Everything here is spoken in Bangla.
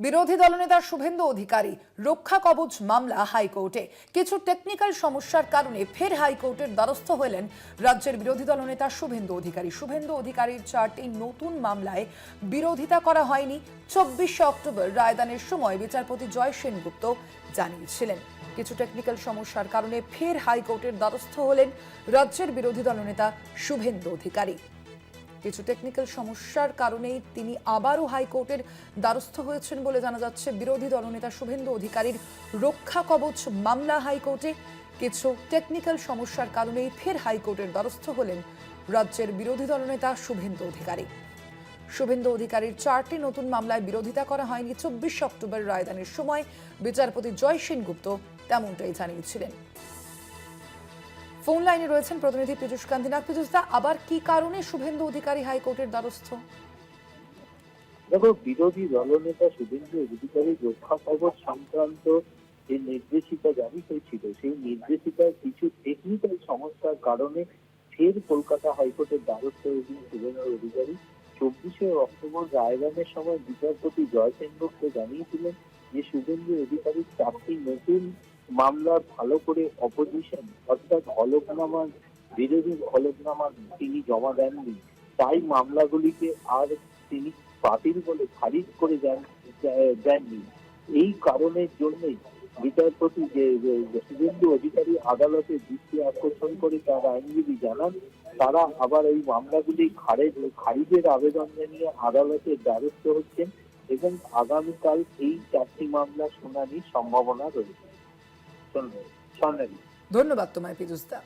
বিরোধী দলনেতা শুভেন্দু অধিকারী রক্ষা কবচ মামলা হাইকোর্টে। কিছু টেকনিক্যাল সমস্যার কারণে ফের হাইকোর্টের দ্বারস্থ হলেন রাজ্যের বিরোধী দলনেতা শুভেন্দু অধিকারী। শুভেন্দু অধিকারীর চারটি নতুন মামলায় বিরোধিতা করা হয়নি। চব্বিশে অক্টোবর রায়দানের সময় বিচারপতি জয় সেনগুপ্ত জানিয়েছিলেন। কিছু টেকনিক্যাল সমস্যার কারণে ফের হাইকোর্টের দ্বারস্থ হলেন রাজ্যের বিরোধী দলনেতা শুভেন্দু অধিকারী। কিছু টেকনিক্যাল সমস্যার কারণেই তিনি আবারও হাইকোর্টের দ্বারস্থ হয়েছেন বলে জানা যাচ্ছে। বিরোধী দলনেতা শুভেন্দু অধিকারীর রক্ষা কবচ মামলা হাইকোর্টে। কিছু টেকনিক্যাল সমস্যার কারণেই ফের হাইকোর্টের দ্বারস্থ হলেন রাজ্যের বিরোধী দলনেতা শুভেন্দু অধিকারী। শুভেন্দু অধিকারীর চারটি নতুন মামলায় বিরোধিতা করা হয়নি। চব্বিশে অক্টোবর রায়দানের সময় বিচারপতি জয় সেনগুপ্ত তেমনটাই জানিয়েছিলেন। ফোন লাইনে রয়েছেন প্রতিনিধি পীযুষ কান্তি নাগ পীযুষ দা, আবার কি কারণে শুভেন্দু অধিকারী হাইকোর্টের দ্বারস্থ? দেখো, বিরোধী দলনেতা শুভেন্দু অধিকারী রক্ষা কবচ সংক্রান্ত যে নির্দেশিকা জারি হয়েছিল, সেই নির্দেশিকার কিছু টেকনিক্যাল সমস্যার কারণে ফের কলকাতা হাইকোর্টের দ্বারস্থ হয়েছেন শুভেন্দু অধিকারী। চব্বিশে অক্টোবর রায়দানের সময় বিচারপতি জয় সেনগুপ্ত জানিয়েছিলেন যে শুভেন্দু অধিকারীর চারটি নতুন মামলার ভালো করে অপোজিশন অর্থাৎ হলফনামা বিরোধী হলফনামা তিনি জমা দেননি। তাই মামলাগুলিকে আর তিনি বাতিল বলে খারিজ করে দেন দেননি। এই কারণের জন্যই বিচারপতি যে শুভেন্দু অধিকারী আদালতে দৃষ্টি আকর্ষণ করে তার আইনজীবী জানান, তারা আবার এই মামলাগুলি খারিজ, খারিজের আবেদন জানিয়ে আদালতের দ্বারস্থ হচ্ছেন। এবং আগামীকাল এই চারটি মামলা শুনানির সম্ভাবনা রয়েছে। ধন্যবাদ তোমায় দা